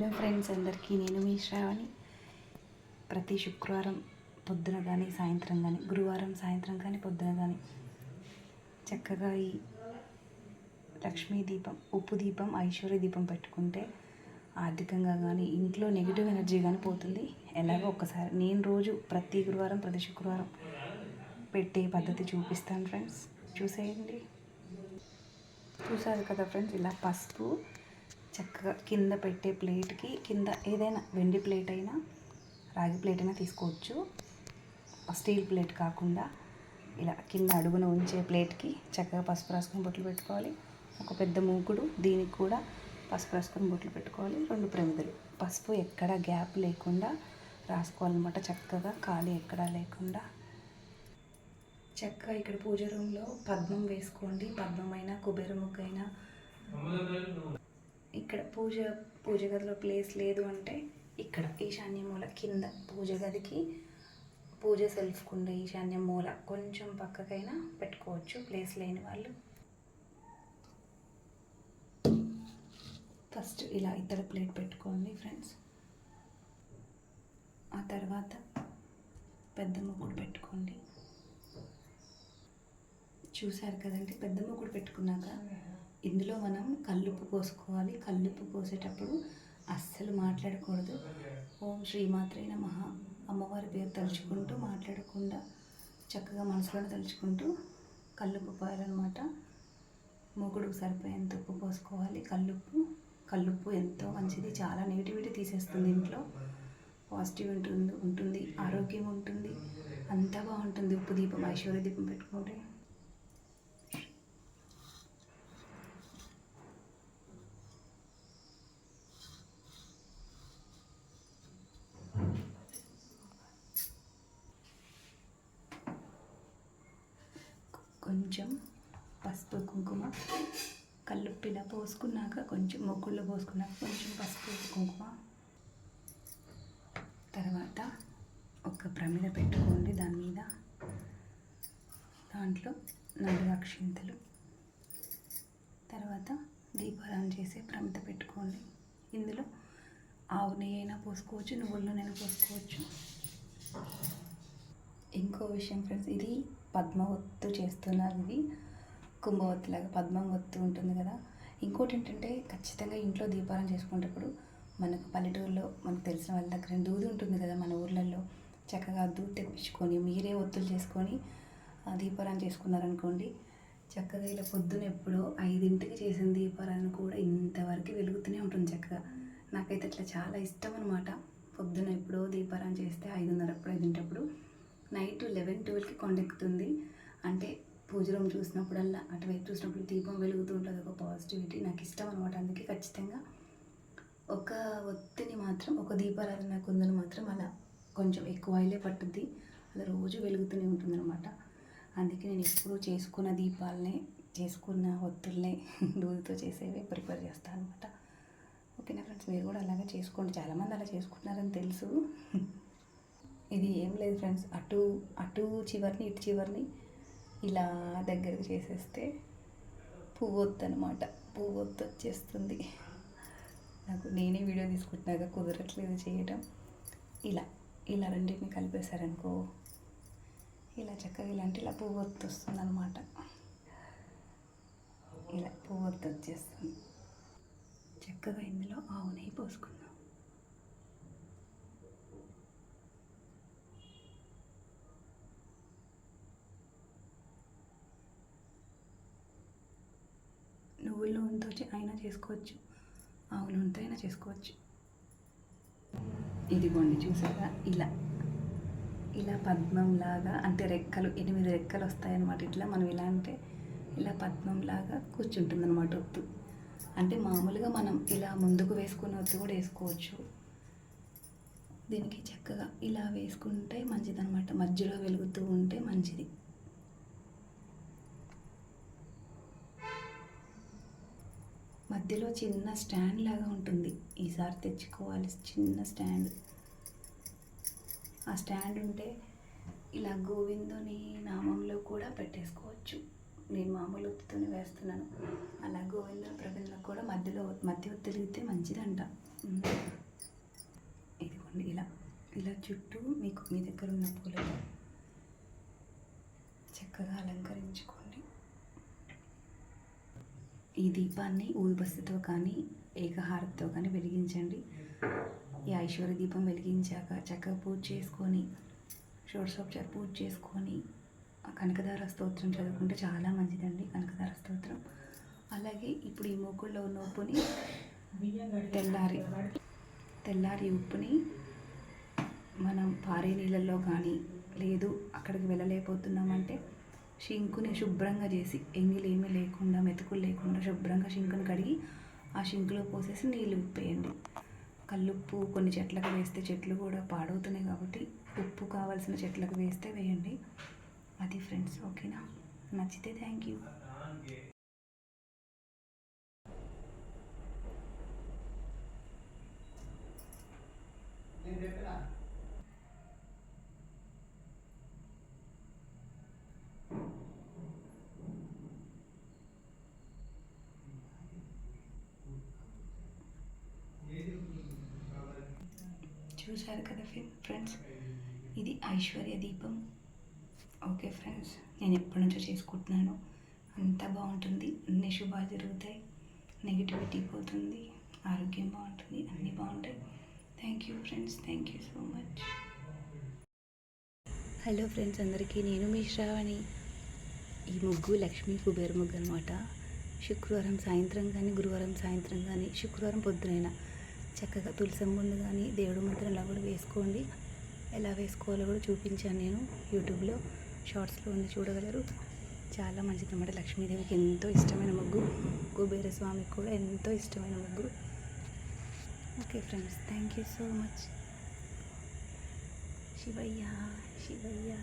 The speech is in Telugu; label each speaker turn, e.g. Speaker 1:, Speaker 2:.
Speaker 1: హలో ఫ్రెండ్స్ అందరికీ నేను మీ శ్రావణి. ప్రతి శుక్రవారం పొద్దున కానీ సాయంత్రం కానీ గురువారం సాయంత్రం కానీ పొద్దున కానీ చక్కగా ఈ లక్ష్మీ దీపం ఉప్పు దీపం ఐశ్వర్య దీపం పెట్టుకుంటే ఆర్థికంగా కానీ ఇంట్లో నెగిటివ్ ఎనర్జీ కానీ పోతుంది. ఎలాగో ఒక్కసారి నేను రోజు ప్రతి గురువారం ప్రతి శుక్రవారం పెట్టే పద్ధతి చూపిస్తాను ఫ్రెండ్స్. చూసేయండి. చూసారు కదా ఫ్రెండ్స్ ఇలా పసుపు చక్కగా కింద పెట్టే ప్లేట్కి కింద ఏదైనా వెండి ప్లేట్ అయినా రాగి ప్లేట్ అయినా తీసుకోవచ్చు. స్టీల్ ప్లేట్ కాకుండా ఇలా కింద అడుగున ఉంచే ప్లేట్కి చక్కగా పసుపు రాసుకొని బొట్లు పెట్టుకోవాలి. ఒక పెద్ద మూకుడు దీనికి కూడా పసుపు రాసుకొని బొట్లు పెట్టుకోవాలి. రెండు ప్రమిదలు. పసుపు ఎక్కడ గ్యాప్ లేకుండా రాసుకోవాలన్నమాట. చక్కగా ఖాళీ ఎక్కడా లేకుండా. చక్కగా ఇక్కడ పూజ రూమ్లో పద్మం వేసుకోండి. పద్మం అయినా కుబేర ముగ్గు అయినా. ఇక్కడ పూజ పూజ గదిలో ప్లేస్ లేదు అంటే ఇక్కడ ఈశాన్య మూల కింద పూజ గదికి పూజ సెల్ఫ్కుండా ఈశాన్య మూల కొంచెం పక్కకైనా పెట్టుకోవచ్చు ప్లేస్ లేని వాళ్ళు. ఫస్ట్ ఇలా ఇతర ప్లేట్ పెట్టుకోండి ఫ్రెండ్స్ ఆ తర్వాత పెద్ద ముగ్గుడు పెట్టుకోండి. చూశారు కదండి పెద్ద ముగ్గుడు పెట్టుకున్నాక ఇందులో మనం కల్లుప్పు పోసుకోవాలి. కల్లుప్పు పోసేటప్పుడు అస్సలు మాట్లాడకూడదు. ఓం శ్రీమాత్రే నమ. అమ్మవారి పేరు తలుచుకుంటూ మాట్లాడకుండా చక్కగా మనసులో తలుచుకుంటూ కల్లుప్పు పోయాలన్నమాట. మొగుడుకు సరిపోయేంత ఉప్పు పోసుకోవాలి. కల్లుప్పు కల్లుప్పు ఎంతో మంచిది. చాలా నెగిటివిటీ తీసేస్తుంది ఇంట్లో. పాజిటివ్ ఉంటుంది ఉంటుంది. ఆరోగ్యం ఉంటుంది. అంతా బాగుంటుంది. ఉప్పు దీపం ఐశ్వర్య దీపం పెట్టుకుంటే. కొంచెం పసుపు కుంకుమ. కల్లుప్పిలా పోసుకున్నాక కొంచెం మొగ్గుల్లో పోసుకున్నాక కొంచెం పసుపు కుంకుమ. తర్వాత ఒక ప్రమిద పెట్టుకోండి దాని మీద. దాంట్లో నాలుగు అక్షింతలు తర్వాత దీపారాం చేసే ప్రమిద పెట్టుకోండి. ఇందులో ఆవు నెయ్యి అయినా పోసుకోవచ్చు నువ్వుల నూనె పోసుకోవచ్చు. ఇంకో విషయం ఫ్రెండ్స్ ఇది పద్మ ఒత్తు చేస్తున్నారు ఇది. కుంభవత్తు పద్మం ఒత్తు ఉంటుంది కదా. ఇంకోటి ఏంటంటే ఖచ్చితంగా ఇంట్లో దీపాలను చేసుకునేటప్పుడు మనకు పల్లెటూరులో మనకు తెలిసిన వాళ్ళ దగ్గర దూది ఉంటుంది కదా మన ఊర్లలో. చక్కగా దూది తెప్పించుకొని మీరే ఒత్తులు చేసుకొని దీపారాన్ని చేసుకున్నారనుకోండి చక్కగా ఇలా పొద్దున ఎప్పుడో ఐదింటికి చేసిన దీపారాన్ని కూడా ఇంతవరకు వెలుగుతూనే ఉంటుంది చక్కగా. నాకైతే అట్లా చాలా ఇష్టం అనమాట పొద్దున ఎప్పుడో దీపారాన్ని చేస్తే ఐదున్నర ఎప్పుడు ఐదింటప్పుడు. నైట్ లెవెన్ ట్వెల్వ్కి కొండెక్కుతుంది. అంటే పూజ రూమ్ చూసినప్పుడల్లా అటువైపు చూసినప్పుడు దీపం వెలుగుతూ ఉంటుంది. ఒక పాజిటివిటీ నాకు ఇష్టం అనమాట అందుకే ఖచ్చితంగా ఒక ఒత్తిని మాత్రం ఒక దీపారాధన కుందని మాత్రం అలా కొంచెం ఎక్కువ ఆయిలే పట్టుద్ది. అలా రోజు వెలుగుతూనే ఉంటుందన్నమాట. అందుకే నేను ఎప్పుడూ చేసుకున్న దీపాలనే చేసుకున్న ఒత్తుల్నే దూదితో చేసేవే ప్రిపేర్ చేస్తాను అనమాట ఓకేనా ఫ్రెండ్స్? మీరు కూడా అలాగే చేసుకోండి. చాలామంది అలా చేసుకుంటున్నారని తెలుసు. ఇది ఏం లేదు ఫ్రెండ్స్. అటు అటు చివరిని ఇటు చివరిని ఇలా దగ్గరకు చేసేస్తే పువ్వొత్తు అనమాట పువ్వొత్తు వచ్చేస్తుంది. నాకు నేనే వీడియో తీసుకుంటున్నాక కుదరట్లేదు చేయటం. ఇలా ఇలా రెండింటిని కలిపేశారనుకో ఇలా చక్కగా ఇలాంటి ఇలా పువ్వొత్తు వస్తుంది అనమాట ఇలా పువ్వొత్తు వచ్చేస్తుంది. చక్కగా ఇందులో ఆవు నెయ్యి పోసుకుందాం. నువ్వుల నూనెతో అయినా చేసుకోవచ్చు. ఆవుల నూనెతో అయినా చేసుకోవచ్చు. ఇదిగోండి చూసారా? ఇలా. ఇలా పద్మంలాగా అంటే రెక్కలు ఎనిమిది రెక్కలు వస్తాయన్నమాట ఇట్లా. మనం ఇలా అంటే ఇలా పద్మంలాగా కూర్చుంటుంది అనమాట ఒత్తు. అంటే మామూలుగా మనం ఇలా ముందుకు వేసుకునే ఒత్తు కూడా వేసుకోవచ్చు. దీనికి చక్కగా ఇలా వేసుకుంటే మంచిదన్నమాట. మధ్యలో వెలుగుతూ ఉంటే మంచిది. మధ్యలో చిన్న స్టాండ్ లాగా ఉంటుంది. ఈసారి తెచ్చుకోవాలి చిన్న స్టాండ్. ఆ స్టాండ్ ఉంటే ఇలా గోవిందుని నామంలో కూడా పెట్టేసుకోవచ్చు. నేను మామూలు ఒత్తితోనే వేస్తున్నాను. అలా గోవింద ప్రబంధంలో కూడా మధ్యలో మధ్య ఒత్తిలిగితే మంచిదంట. ఇదిగోండి ఇలా చుట్టూ మీకు మీ దగ్గర ఉన్న పూలతో చక్కగా అలంకరించుకోండి. ఈ దీపాన్ని ఊదుబస్తితో కానీ ఏకహారతితో కానీ వెలిగించండి. ఈ ఐశ్వర్య దీపం వెలిగించాక చక్కగా పూజ చేసుకొని షోడశోపచార పూజ చేసుకొని కనకదార స్తోత్రం చదువుకుంటే చాలా మంచిదండి కనకదార స్తోత్రం. అలాగే ఇప్పుడు ఈ మూకుల్లో ఉన్న ఉప్పుని తెల్లారి తెల్లారి ఉప్పుని మనం పారే నీళ్ళల్లో కానీ లేదు అక్కడికి వెళ్ళలేకపోతున్నామంటే షింకుని శుభ్రంగా చేసి ఎంగిలి ఏమీ లేకుండా మెతుకులు లేకుండా శుభ్రంగా షింకుని కడిగి ఆ షింకులో పోసేసి నీళ్ళు ఉప్పేయండి. కల్లుప్పు కొన్ని చెట్లకు వేస్తే చెట్లు కూడా పాడవుతున్నాయి కాబట్టి ఉప్పు కావాల్సిన చెట్లకు వేస్తే వేయండి. అది ఫ్రెండ్స్ ఓకేనా? నచ్చితే థ్యాంక్ యూ. చూశారు కదా ఫ్రెండ్స్? ఇది ఐశ్వర్య దీపం. ఓకే ఫ్రెండ్స్ నేను ఎప్పటి నుంచో చేసుకుంటున్నాను. అంతా బాగుంటుంది అన్ని శుభాలు జరుగుతాయి. నెగిటివిటీ పోతుంది ఆరోగ్యం బాగుంటుంది అన్నీ బాగుంటాయి. Thank you friends thank you so much hello friends అందరికీ నేను మీ శ్రావణి. ఈ ముగ్గు లక్ష్మీ కుబేర ముగ్గు అనమాట శుక్రవారం సాయంత్రం కానీ గురువారం సాయంత్రం కానీ శుక్రవారం పొద్దునైనా చక్కగా తులసం ముందు కానీ దేవుడు మంత్రంలా కూడా వేసుకోండి. ఎలా వేసుకోవాలో కూడా చూపించాను నేను యూట్యూబ్లో. షార్ట్స్లో ఉంది చూడగలరు. చాలా మంచిది అనమాట లక్ష్మీదేవికి ఎంతో ఇష్టమైన ముగ్గు. కుబేర స్వామికి కూడా ఎంతో ఇష్టమైన ముగ్గు. Okay friends thank you so much. Shivayya Shivayya.